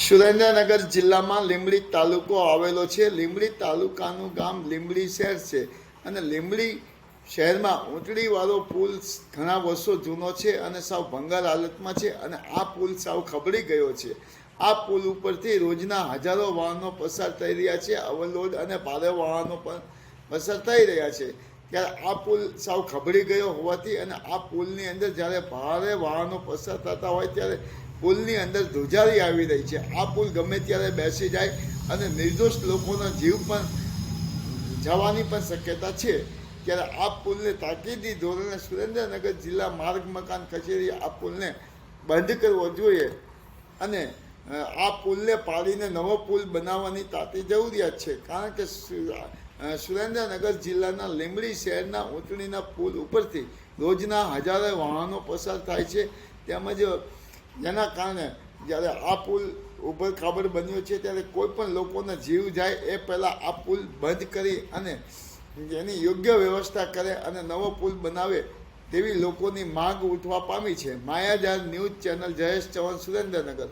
સુરેન્દ્રનગર જિલ્લામાં લીંબડી તાલુકો આવેલો છે. લીંબડી તાલુકાનું ગામ લીંબડી શહેર છે અને લીંબડી શહેરમાં ઊંટડીવાળો પુલ ઘણા વર્ષો જૂનો છે અને સાવ ભંગાર હાલતમાં છે અને આ પુલ સાવ ખબડી ગયો છે. આ પુલ ઉપરથી રોજના હજારો વાહનો પસાર થઈ રહ્યા છે. ઓવરલોડ અને ભારે વાહનો પણ પસાર થઈ રહ્યા છે. ત્યારે આ પુલ સાવ ખબડી ગયો હોવાથી અને આ પુલની અંદર જ્યારે ભારે વાહનો પસાર થતા હોય ત્યારે પુલની અંદર ધ્રુજારી આવી રહી છે. આ પુલ ગમે ત્યારે બેસી જાય અને નિર્દોષ લોકોનો જીવ પણ જવાની પણ શક્યતા છે. ત્યારે આ પુલને તાકીદી ધોરણે સુરેન્દ્રનગર જિલ્લા માર્ગ મકાન કચેરી આ પુલને બંધ કરવો જોઈએ અને આ પુલને પાડીને નવો પુલ બનાવવાની તાતી જરૂરિયાત છે. કારણ કે સુરેન્દ્રનગર જિલ્લાના લીંબડી શહેરના ઊંટણીના પુલ ઉપરથી રોજના હજારો વાહનો પસાર થાય છે. તેમજ જેના કારણે જ્યારે આ પુલ ઉપર કાબર બન્યો છે, ત્યારે કોઈ પણ લોકોના જીવ જાય એ પહેલાં આ પુલ બંધ કરી અને એની યોગ્ય વ્યવસ્થા કરે અને નવો પુલ બનાવે તેવી લોકોની માંગ ઉઠવા પામી છે. Mayajar news channel Jayesh Chavan Surendranagar.